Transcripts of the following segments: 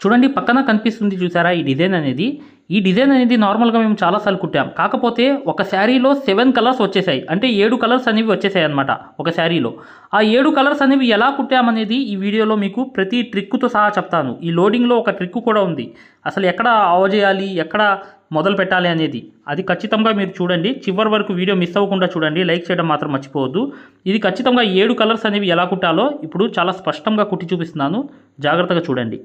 చూడండి పక్కన కనిపిస్తుంది చూసారా ఈ డిజైన్ అనేది. ఈ డిజైన్ అనేది నార్మల్గా మేము చాలాసార్లు కుట్టాం. కాకపోతే ఒక శారీలో సెవెన్ కలర్స్ వచ్చేసాయి. అంటే ఏడు కలర్స్ అనేవి వచ్చేసాయి అనమాట ఒక శారీలో. ఆ ఏడు కలర్స్ అనేవి ఎలా కుట్టామనేది ఈ వీడియోలో మీకు ప్రతి ట్రిక్తో సహా చెప్తాను. ఈ లోడింగ్లో ఒక ట్రిక్ కూడా ఉంది. అసలు ఎక్కడ ఆవ చేయాలి ఎక్కడ మొదలు పెట్టాలి అనేది. అది ఖచ్చితంగా మీరు చూడండి. చివరి వరకు వీడియో మిస్ అవ్వకుండా చూడండి. లైక్ చేయడం మాత్రం మర్చిపోవద్దు. ఇది ఖచ్చితంగా ఏడు కలర్స్ అనేవి ఎలా కుట్టాలో ఇప్పుడు చాలా స్పష్టంగా కుట్టి చూపిస్తున్నాను. జాగ్రత్తగా చూడండి.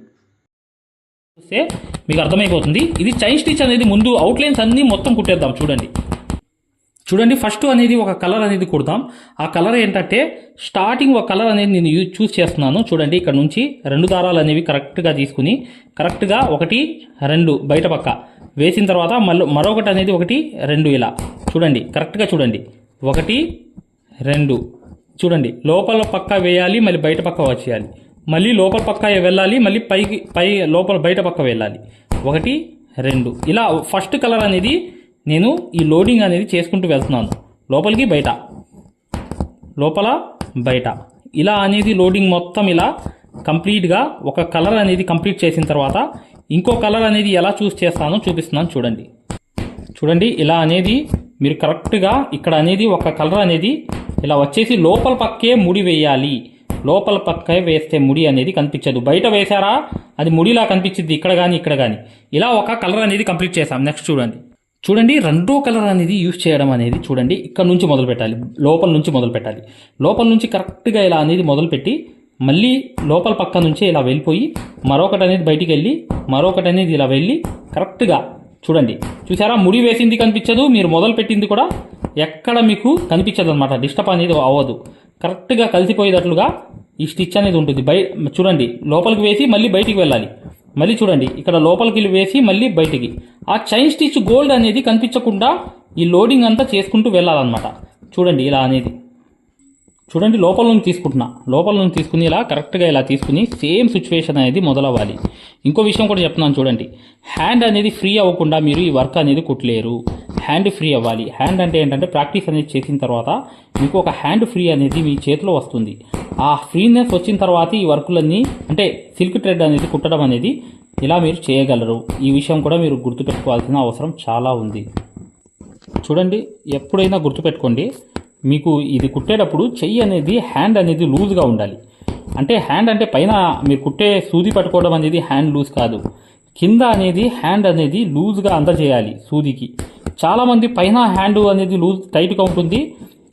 చూస్తే మీకు అర్థమైపోతుంది. ఇది చైన్ స్టిచ్ అనేది ముందు అవుట్లైన్స్ అన్నీ మొత్తం కుట్టేద్దాం. చూడండి. చూడండి ఫస్ట్ అనేది ఒక కలర్ అనేది కుడదాం ఆ కలర్ ఏంటంటే స్టార్టింగ్ ఒక కలర్ అనేది నేను యూజ్ చూస్ చేస్తున్నాను. చూడండి ఇక్కడ నుంచి రెండు దారాలు అనేవి కరెక్ట్గా తీసుకుని కరెక్ట్గా ఒకటి రెండు బయట పక్క. వేసిన తర్వాత మళ్ళీ మరొకటి అనేది ఒకటి రెండు ఇలా. చూడండి కరెక్ట్గా చూడండి. ఒకటి రెండు. చూడండి లోపల పక్క వేయాలి మళ్ళీ బయట పక్క వచ్చేయాలి. మళ్ళీ లోపల పక్క వెళ్ళాలి మళ్ళీ పైకి పై లోపల బయట పక్క వెళ్ళాలి. ఒకటి రెండు. ఇలా ఫస్ట్ కలర్ అనేది నేను ఈ లోడింగ్ అనేది చేసుకుంటూ వెళ్తున్నాను. లోపలికి బయట. లోపల బయట. ఇలా అనేది లోడింగ్ మొత్తం ఇలా కంప్లీట్గా ఒక కలర్ అనేది కంప్లీట్ చేసిన తర్వాత ఇంకో కలర్ అనేది ఎలా చూస్ చేస్తానో చూపిస్తున్నాను చూడండి. చూడండి ఇలా అనేది మీరు కరెక్ట్గా ఇక్కడ అనేది ఒక కలర్ అనేది ఇలా వచ్చేసి లోపల పక్కే ముడి వేయాలి. లోపల పక్కే వేస్తే ముడి అనేది కనిపించదు. బయట వేశారా? అది ముడిలా కనిపించింది. ఇక్కడ కానీ ఇక్కడ కానీ ఇలా ఒక కలర్ అనేది కంప్లీట్ చేసాం నెక్స్ట్ చూడండి. చూడండి రెండో కలర్ అనేది యూజ్ చేయడం అనేది చూడండి. ఇక్కడ నుంచి మొదలు పెట్టాలి. లోపల నుంచి మొదలు పెట్టాలి. లోపల నుంచి కరెక్ట్గా ఇలా అనేది మొదలుపెట్టి మళ్ళీ లోపల పక్క నుంచి ఇలా వెళ్ళిపోయి మరొకటి అనేది బయటికి వెళ్ళి మరొకటి అనేది ఇలా వెళ్ళి కరెక్ట్గా చూడండి. చూసారా ముడి వేసింది కనిపించదు. మీరు మొదలు పెట్టింది కూడా ఎక్కడ మీకు కనిపించదు అనమాట డిస్టర్బ్ అనేది అవ్వదు. కరెక్ట్గా కలిసిపోయేటట్లుగా ఈ స్టిచ్ అనేది ఉంటుంది. బయ చూడండి. లోపలికి వేసి మళ్ళీ బయటికి వెళ్ళాలి. మళ్ళీ చూడండి. ఇక్కడ లోపలికి వేసి మళ్ళీ బయటికి. ఆ చైన్ స్టిచ్ గోల్డ్ అనేది కనిపించకుండా ఈ లోడింగ్ అంతా చేసుకుంటూ వెళ్ళాలన్నమాట. చూడండి ఇలా అనేది. చూడండి లోపల నుంచి తీసుకుంటున్నా. లోపల నుంచి తీసుకుని ఇలా కరెక్ట్గా ఇలా తీసుకుని సేమ్ సిచ్యువేషన్ అనేది మొదలవ్వాలి. ఇంకో విషయం కూడా చెప్తున్నాను చూడండి. హ్యాండ్ అనేది ఫ్రీ అవ్వకుండా మీరు ఈ వర్క్ అనేది కుట్టలేరు. హ్యాండ్ ఫ్రీ అవ్వాలి. హ్యాండ్ అంటే ఏంటంటే ప్రాక్టీస్ అనేది చేసిన తర్వాత మీకు ఒక హ్యాండ్ ఫ్రీ అనేది మీ చేతిలో వస్తుంది. ఆ ఫ్రీనెస్ వచ్చిన తర్వాత ఈ వర్కులన్నీ అంటే సిల్క్ థ్రెడ్ అనేది కుట్టడం అనేది ఇలా మీరు చేయగలరు. ఈ విషయం కూడా మీరు గుర్తుపెట్టుకోవాల్సిన అవసరం చాలా ఉంది. చూడండి ఎప్పుడైనా గుర్తుపెట్టుకోండి మీకు ఇది కుట్టేటప్పుడు చెయ్యి అనేది హ్యాండ్ అనేది లూజ్గా ఉండాలి. అంటే హ్యాండ్ అంటే పైన మీరు కుట్టే సూది పట్టుకోవడం అనేది హ్యాండ్ లూజ్ కాదు. కింద అనేది హ్యాండ్ అనేది లూజ్గా అందజేయాలి సూదికి. చాలామంది పైన హ్యాండ్ అనేది లూజ్ టైట్గా ఉంటుంది.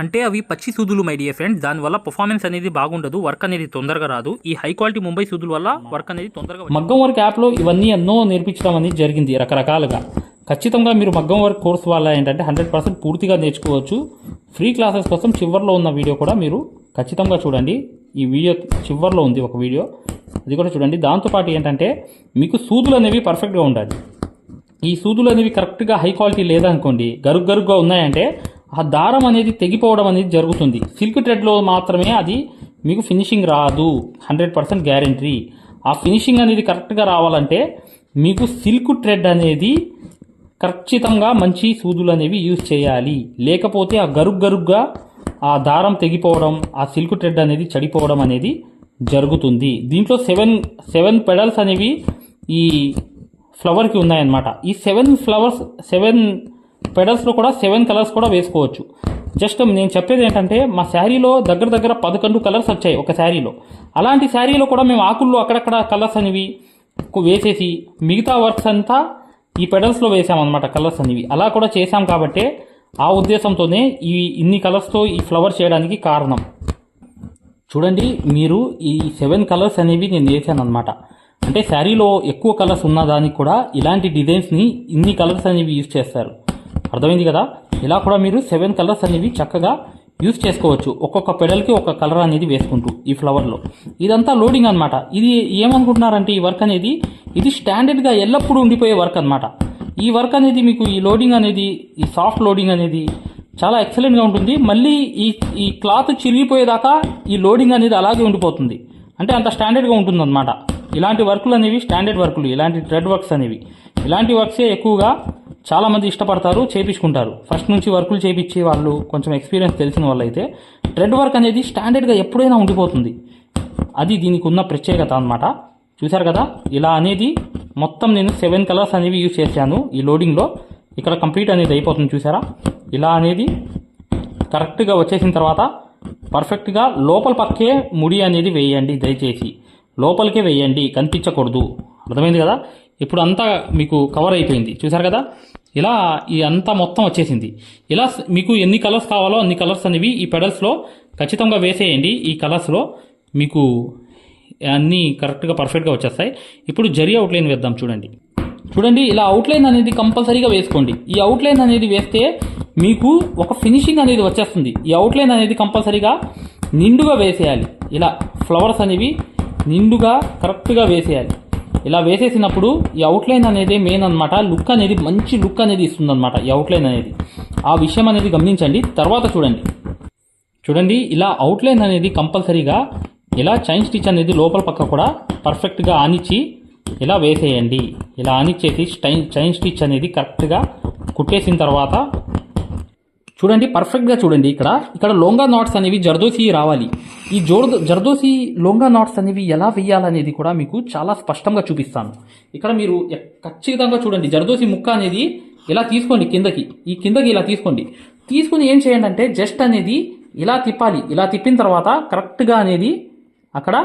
అంటే అవి పచ్చి సూదులు మై డియర్ ఫ్రెండ్స్ దానివల్ల పర్ఫార్మెన్స్ అనేది బాగుండదు వర్క్ అనేది తొందరగా రాదు. ఈ హై క్వాలిటీ ముంబై సూదుల వల్ల వర్క్ అనేది తొందరగా మగ్గం వర్క్ యాప్లో ఇవన్నీ ఎన్నో నేర్పించడం అనేది జరిగింది రకరకాలుగా. ఖచ్చితంగా మీరు మగ్గం వర్క్ కోర్స్ వల్ల ఏంటంటే హండ్రెడ్ పర్సెంట్ పూర్తిగా నేర్చుకోవచ్చు. ఫ్రీ క్లాసెస్ కోసం చివరిలో ఉన్న వీడియో కూడా మీరు ఖచ్చితంగా చూడండి. ఈ వీడియో చివరిలో ఉంది ఒక వీడియో అది కూడా చూడండి. దాంతోపాటు ఏంటంటే మీకు సూదులు అనేవి పర్ఫెక్ట్గా ఉండాలి. ఈ సూదులు అనేవి కరెక్ట్గా హై క్వాలిటీ లేదనుకోండి గరుగ్ గరుగ్గా ఉన్నాయంటే ఆ దారం అనేది తెగిపోవడం అనేది జరుగుతుంది. సిల్క్ థ్రెడ్లో మాత్రమే అది మీకు ఫినిషింగ్ రాదు. Hundred percent guarantee. ఆ ఫినిషింగ్ అనేది కరెక్ట్గా రావాలంటే మీకు సిల్క్ థ్రెడ్ అనేది ఖచ్చితంగా మంచి సూదులు అనేవి యూజ్ చేయాలి. లేకపోతే ఆ గరుగ్ గరుగ్గా ఆ దారం తెగిపోవడం ఆ సిల్క్ థ్రెడ్ అనేది చెడిపోవడం అనేది జరుగుతుంది. దీంట్లో సెవెన్ సెవెన్ పెడల్స్ అనేవి ఈ ఫ్లవర్కి ఉన్నాయన్నమాట. ఈ సెవెన్ ఫ్లవర్స్ సెవెన్ పెడల్స్లో కూడా సెవెన్ కలర్స్ కూడా వేసుకోవచ్చు. జస్ట్ నేను చెప్పేది ఏంటంటే మా శారీలో దగ్గర దగ్గర పదకొండు కలర్స్ వచ్చాయి ఒక శారీలో. అలాంటి శారీలో కూడా మేము ఆకుల్లో అక్కడక్కడ కలర్స్ అనేవి వేసేసి మిగతా వర్క్స్ అంతా ఈ పెడల్స్లో వేసామన్నమాట కలర్స్ అనేవి. అలా కూడా చేసాం కాబట్టే ఆ ఉద్దేశంతోనే ఈ ఇన్ని కలర్స్తో ఈ ఫ్లవర్ చేయడానికి కారణం. చూడండి మీరు ఈ సెవెన్ కలర్స్ అనేవి నేను వేసాను అనమాట అంటే శారీలో ఎక్కువ కలర్స్ ఉన్న దానికి కూడా ఇలాంటి డిజైన్స్ని ఇన్ని కలర్స్ అనేవి యూజ్ చేస్తారు. అర్థమైంది కదా? ఇలా కూడా మీరు సెవెన్ కలర్స్ అనేవి చక్కగా యూస్ చేసుకోవచ్చు. ఒక్కొక్క పెడల్కి ఒక కలర్ అనేది వేసుకుంటూ ఈ ఫ్లవర్లో ఇదంతా లోడింగ్ అనమాట ఇది ఏమనుకుంటున్నారంటే ఈ వర్క్ అనేది ఇది స్టాండర్డ్గా ఎల్లప్పుడూ ఉండిపోయే వర్క్ అనమాట ఈ వర్క్ అనేది మీకు ఈ లోడింగ్ అనేది ఈ సాఫ్ట్ లోడింగ్ అనేది చాలా ఎక్సలెంట్గా ఉంటుంది. మళ్ళీ ఈ ఈ క్లాత్ చిరిగిపోయేదాకా ఈ లోడింగ్ అనేది అలాగే ఉండిపోతుంది. అంటే అంత స్టాండర్డ్గా ఉంటుందన్నమాట. ఇలాంటి వర్కులు అనేవి స్టాండర్డ్ వర్కులు ఇలాంటి థ్రెడ్ వర్క్స్ అనేవి. ఇలాంటి వర్క్సే ఎక్కువగా చాలామంది ఇష్టపడతారు చేయించుకుంటారు ఫస్ట్ నుంచి వర్కులు చేయించే వాళ్ళు కొంచెం ఎక్స్పీరియన్స్ తెలిసిన వాళ్ళు అయితే థ్రెడ్ వర్క్ అనేది స్టాండర్డ్గా ఎప్పుడైనా ఉండిపోతుంది. అది దీనికి ఉన్న ప్రత్యేకత అనమాట చూశారు కదా? ఇలా అనేది మొత్తం నేను సెవెన్ కలర్స్ అనేవి యూజ్ చేశాను ఈ లోడింగ్లో. ఇక్కడ కంప్లీట్ అనేది అయిపోతుంది చూసారా ఇలా అనేది కరెక్ట్గా వచ్చేసిన తర్వాత పర్ఫెక్ట్గా లోపల పక్కే ముడి అనేది వేయండి దయచేసి. లోపలికే వేయండి కనిపించకూడదు. అర్థమైంది కదా? ఇప్పుడు అంతా మీకు కవర్ అయిపోయింది. చూసారు కదా? ఇలా ఈ అంతా మొత్తం వచ్చేసింది. ఇలా మీకు ఎన్ని కలర్స్ కావాలో అన్ని కలర్స్ అనేవి ఈ పెడల్స్లో ఖచ్చితంగా వేసేయండి. ఈ కలర్స్లో మీకు అన్నీ కరెక్ట్గా పర్ఫెక్ట్గా వచ్చేస్తాయి. ఇప్పుడు జరి అవుట్లైన్ వేద్దాం చూడండి. చూడండి ఇలా అవుట్లైన్ అనేది కంపల్సరీగా వేసుకోండి. ఈ అవుట్లైన్ అనేది వేస్తే మీకు ఒక ఫినిషింగ్ అనేది వచ్చేస్తుంది. ఈ అవుట్లైన్ అనేది కంపల్సరీగా నిండుగా వేసేయాలి. ఇలా ఫ్లవర్స్ అనేవి నిండుగా కరెక్ట్గా వేసేయాలి. ఇలా వేసేసినప్పుడు ఈ అవుట్లైన్ అనేది మెయిన్ అన్నమాట. లుక్ అనేది మంచి లుక్ అనేది ఇస్తుంది ఈ అవుట్లైన్ అనేది. ఆ విషయం అనేది గమనించండి. తర్వాత చూడండి. చూడండి ఇలా అవుట్లైన్ అనేది కంపల్సరీగా ఇలా చైన్ స్టిచ్ అనేది లోపల పక్క కూడా పర్ఫెక్ట్గా ఆనిచ్చి ఇలా వేసేయండి. ఇలా ఆనిచ్చేసి స్టైన్ చైన్ స్టిచ్ అనేది కరెక్ట్గా కుట్టేసిన తర్వాత చూడండి పర్ఫెక్ట్గా చూడండి ఇక్కడ. ఇక్కడ లోంగా నాట్స్ అనేవి జర్దోసి రావాలి. ఈ జోర్దో జర్దోసి లోంగా నాట్స్ అనేవి ఎలా వేయాలనేది కూడా మీకు చాలా స్పష్టంగా చూపిస్తాను. ఇక్కడ మీరు ఖచ్చితంగా చూడండి జర్దోసి ముక్క అనేది ఇలా తీసుకోండి కిందకి. ఈ కిందకి ఇలా తీసుకోండి. తీసుకుని ఏం చేయండి అంటే జస్ట్ అనేది ఇలా తిప్పాలి. ఇలా తిప్పిన తర్వాత కరెక్ట్గా అనేది అక్కడ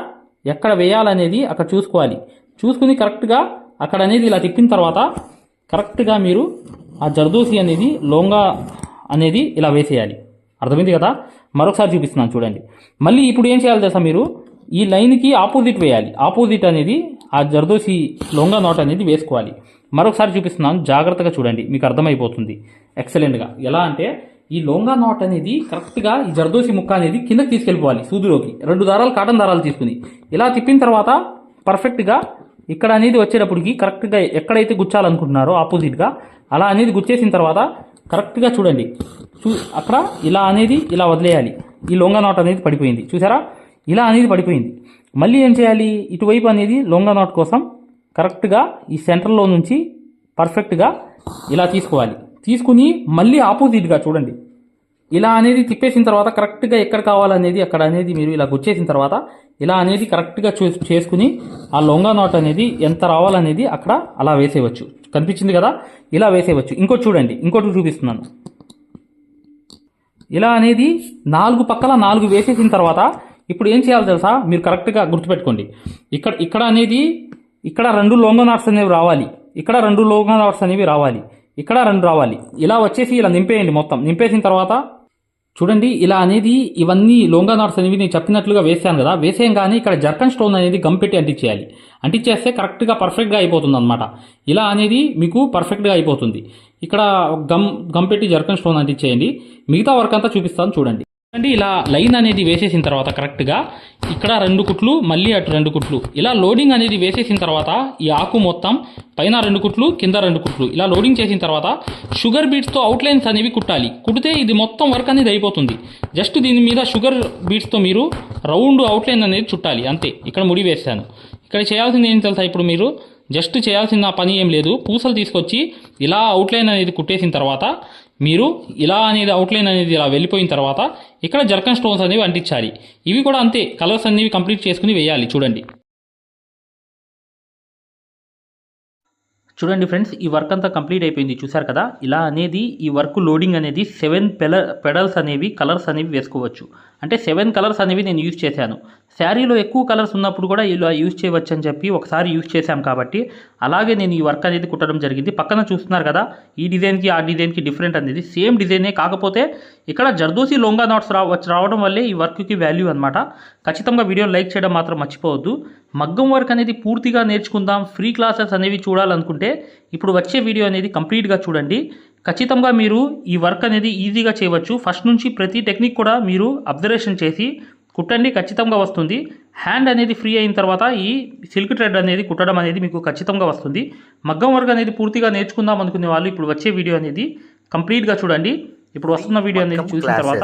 ఎక్కడ వేయాలనేది అక్కడ చూసుకోవాలి. చూసుకుని కరెక్ట్గా అక్కడ అనేది ఇలా తిప్పిన తర్వాత కరెక్ట్గా మీరు ఆ జర్దోసి అనేది లోంగా అనేది ఇలా వేసేయాలి. అర్థమైంది కదా? మరొకసారి చూపిస్తున్నాను చూడండి. మళ్ళీ ఇప్పుడు ఏం చేయాలి తెలుసా మీరు? ఈ లైన్కి ఆపోజిట్ వేయాలి. ఆపోజిట్ అనేది ఆ జర్దోసి లొంగా నోట్ అనేది వేసుకోవాలి. మరొకసారి చూపిస్తున్నాను. జాగ్రత్తగా చూడండి. మీకు అర్థమైపోతుంది. ఎక్సలెంట్గా ఎలా అంటే ఈ లొంగా నాట్ అనేది కరెక్ట్గా ఈ జర్దోసి ముక్క అనేది కిందకి తీసుకెళ్ళిపోవాలి సూదిలోకి. రెండు దారాలు కాటన్ దారాలు తీసుకుని. ఇలా తిప్పిన తర్వాత పర్ఫెక్ట్గా ఇక్కడ అనేది వచ్చేటప్పటికి కరెక్ట్గా ఎక్కడైతే గుచ్చాలనుకుంటున్నారో ఆపోజిట్గా అలా అనేది గుచ్చేసిన తర్వాత కరెక్ట్గా చూడండి. చూ అక్కడ ఇలా అనేది ఇలా వదిలేయాలి. ఈ లొంగ నాట్ అనేది పడిపోయింది. చూసారా? ఇలా అనేది పడిపోయింది. మళ్ళీ ఏం చేయాలి? ఇటువైపు అనేది లొంగ నాట్ కోసం కరెక్ట్గా ఈ సెంటర్లో నుంచి పర్ఫెక్ట్గా ఇలా తీసుకోవాలి. తీసుకుని మళ్ళీ ఆపోజిట్గా చూడండి. ఇలా అనేది తిప్పేసిన తర్వాత కరెక్ట్గా ఎక్కడ కావాలనేది అక్కడ అనేది మీరు ఇలా గుచ్చేసిన తర్వాత ఇలా అనేది కరెక్ట్గా చూ చేసుకుని ఆ లొంగా నాట్ అనేది ఎంత రావాలనేది అక్కడ అలా వేసేయవచ్చు. కనిపించింది కదా ఇలా వేసేయవచ్చు. ఇంకోటి చూడండి ఇంకోటి చూపిస్తున్నాను. ఇలా అనేది నాలుగు పక్కల నాలుగు వేసేసిన తర్వాత ఇప్పుడు ఏం చేయాలి తెలుసా? మీరు కరెక్ట్గా గుర్తుపెట్టుకోండి. ఇక్కడ ఇక్కడ అనేది ఇక్కడ రెండు లోంగో నాట్స్ అనేవి రావాలి. ఇక్కడ రెండు లోంగో నాట్స్ అనేవి రావాలి. ఇక్కడ రెండు రావాలి. ఇలా వచ్చేసి ఇలా నింపేయండి మొత్తం. నింపేసిన తర్వాత చూడండి ఇలా అనేది ఇవన్నీ లోంగా నాట్స్ అనేవి నేను చెప్పినట్లుగా వేసాను కదా. వేసేయంగానే ఇక్కడ జర్కన్ స్టోన్ అనేది గంపెట్టి అంటించేయాలి. అంటించేస్తే కరెక్ట్గా పర్ఫెక్ట్గా అయిపోతుంది అనమాట ఇలా అనేది మీకు పర్ఫెక్ట్గా అయిపోతుంది. ఇక్కడ గమ్ గంపెట్టి జర్కన్ స్టోన్ అంటించేయండి. మిగతా వర్క్ అంతా చూపిస్తాను చూడండి. చూడండి ఇలా లైన్ అనేది వేసేసిన తర్వాత కరెక్ట్గా ఇక్కడ రెండు కుట్లు మళ్ళీ అటు రెండు కుట్లు. ఇలా లోడింగ్ అనేది వేసేసిన తర్వాత ఈ ఆకు మొత్తం పైన రెండు కుట్లు కింద రెండు కుట్లు. ఇలా లోడింగ్ చేసిన తర్వాత షుగర్ బీట్స్తో అవుట్లైన్స్ అనేవి కుట్టాలి. కుడితే ఇది మొత్తం వర్క్ అనేది అయిపోతుంది. జస్ట్ దీని మీద షుగర్ బీట్స్తో మీరు రౌండ్ అవుట్లైన్ అనేది చుట్టాలి. అంతే. ఇక్కడ ముడి వేసాను ఇక్కడ చేయాల్సింది ఏం తెలుసా ఇప్పుడు మీరు? జస్ట్ చేయాల్సిన పని ఏం లేదు. పూసలు తీసుకొచ్చి ఇలా అవుట్లైన్ అనేది కుట్టేసిన తర్వాత మీరు ఇలా అనేది అవుట్లైన్ అనేది ఇలా వెళ్ళిపోయిన తర్వాత ఇక్కడ జర్కన్ స్టోన్స్ అనేవి అంటించాలి. ఇవి కూడా అంతే కలర్స్ అనేవి కంప్లీట్ చేసుకుని వేయాలి చూడండి. చూడండి ఫ్రెండ్స్ ఈ వర్క్ అంతా కంప్లీట్ అయిపోయింది. చూసారు కదా? ఇలా అనేది ఈ వర్క్ లోడింగ్ అనేది సెవెన్ పెల పెడల్స్ అనేవి కలర్స్ అనేవి వేసుకోవచ్చు. అంటే సెవెన్ కలర్స్ అనేవి నేను యూజ్ చేశాను. శారీలో ఎక్కువ కలర్స్ ఉన్నప్పుడు కూడా ఇలా యూజ్ చేయవచ్చు అని చెప్పి ఒకసారి యూజ్ చేశాం కాబట్టి అలాగే నేను ఈ వర్క్ అనేది కుట్టడం జరిగింది. పక్కన చూస్తున్నారు కదా? ఈ డిజైన్కి ఆ డిజైన్కి డిఫరెంట్ అనేది. సేమ్ డిజైనే కాకపోతే ఇక్కడ జర్దోసి లొంగా నాట్స్ రావచ్చు రావడం వల్లే ఈ వర్క్కి వాల్యూ అనమాట ఖచ్చితంగా వీడియో లైక్ చేయడం మాత్రం మర్చిపోవద్దు. మగ్గం వర్క్ అనేది పూర్తిగా నేర్చుకుందాం ఫ్రీ క్లాసెస్ అనేవి చూడాలనుకుంటే ఇప్పుడు వచ్చే వీడియో అనేది కంప్లీట్గా చూడండి. ఖచ్చితంగా మీరు ఈ వర్క్ అనేది ఈజీగా చేయవచ్చు. ఫస్ట్ నుంచి ప్రతి టెక్నిక్ కూడా మీరు అబ్జర్వేషన్ చేసి కుట్టండి ఖచ్చితంగా వస్తుంది. హ్యాండ్ అనేది ఫ్రీ అయిన తర్వాత ఈ సిల్క్ థ్రెడ్ అనేది కుట్టడం అనేది మీకు ఖచ్చితంగా వస్తుంది. మగ్గం వర్క్ అనేది పూర్తిగా నేర్చుకుందాం అనుకునే వాళ్ళు ఇప్పుడు వచ్చే వీడియో అనేది కంప్లీట్గా చూడండి. ఇప్పుడు వస్తున్న వీడియో అనేది చూసిన తర్వాత.